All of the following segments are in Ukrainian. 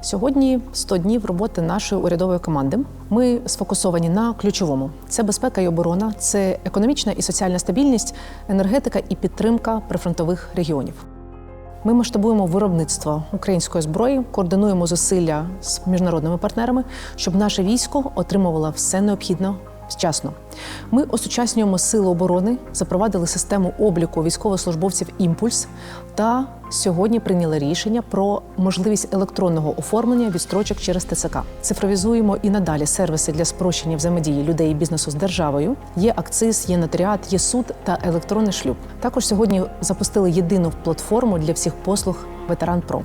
Сьогодні 100 днів роботи нашої урядової команди. Ми сфокусовані на ключовому: це безпека і оборона, це економічна і соціальна стабільність, енергетика і підтримка прифронтових регіонів. Ми масштабуємо виробництво української зброї, координуємо зусилля з міжнародними партнерами, щоб наше військо отримувало все необхідне вчасно. Ми осучаснюємо сили оборони, запровадили систему обліку військовослужбовців імпульс та сьогодні прийняли рішення про можливість електронного оформлення відстрочок через ТЦК. Цифровізуємо і надалі сервіси для спрощення взаємодії людей і бізнесу з державою. Є акциз, є нотаріат, є суд та електронний шлюб. Також сьогодні запустили єдину платформу для всіх послуг Ветеран Про.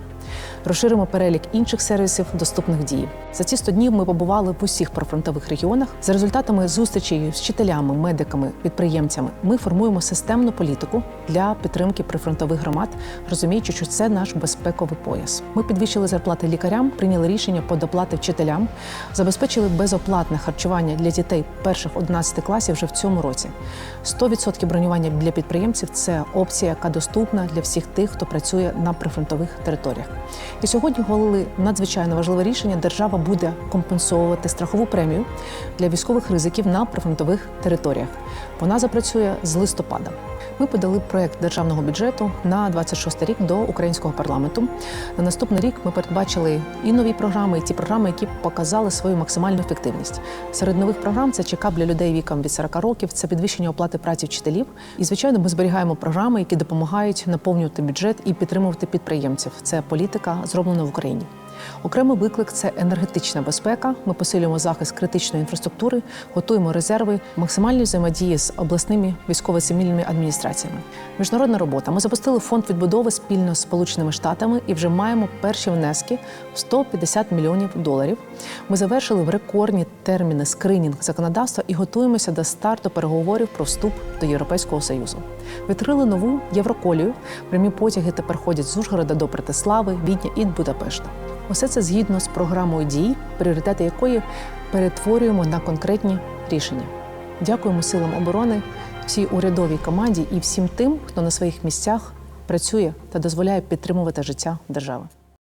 Розширимо перелік інших сервісів, доступних дії. За ці 100 днів ми побували в усіх прифронтових регіонах. За результатами зустрічей вчителями, медиками, підприємцями ми формуємо системну політику для підтримки прифронтових громад, розуміючи, що це наш безпековий пояс. Ми підвищили зарплати лікарям, прийняли рішення по доплати вчителям, забезпечили безоплатне харчування для дітей перших 11 класів вже в цьому році. 100% бронювання для підприємців це опція, яка доступна для всіх тих, хто працює на прифронтових територіях. І сьогодні ухвалили надзвичайно важливе рішення. Держава буде компенсовувати страхову премію для військових ризиків на прифронтових територіях. Вона запрацює з листопада. Ми подали проект державного бюджету на 26 рік до українського парламенту. На наступний рік ми передбачили і нові програми, і ті програми, які показали свою максимальну ефективність. Серед нових програм це чекап для людей віком від 40 років, це підвищення оплати праці вчителів. І звичайно, ми зберігаємо програми, які допомагають наповнювати бюджет і підтримувати підприємців. Це політика зроблена в Україні. Окремий виклик це енергетична безпека. Ми посилюємо захист критичної інфраструктури, готуємо резерви, максимальні взаємодії з обласними військово-цивільними адміністраціями. Міжнародна робота. Ми запустили фонд відбудови спільно з Сполученими Штатами і вже маємо перші внески в 150 мільйонів доларів. Ми завершили в рекордні терміни скринінг законодавства і готуємося до старту переговорів про вступ до Європейського союзу. Відкрили нову Євроколію. Прямі потяги тепер ходять з Ужгорода до Братислави, Відня і Будапешта. Усе це згідно з програмою дій, пріоритети якої перетворюємо на конкретні рішення. Дякуємо силам оборони, всій урядовій команді і всім тим, хто на своїх місцях працює та дозволяє підтримувати життя держави.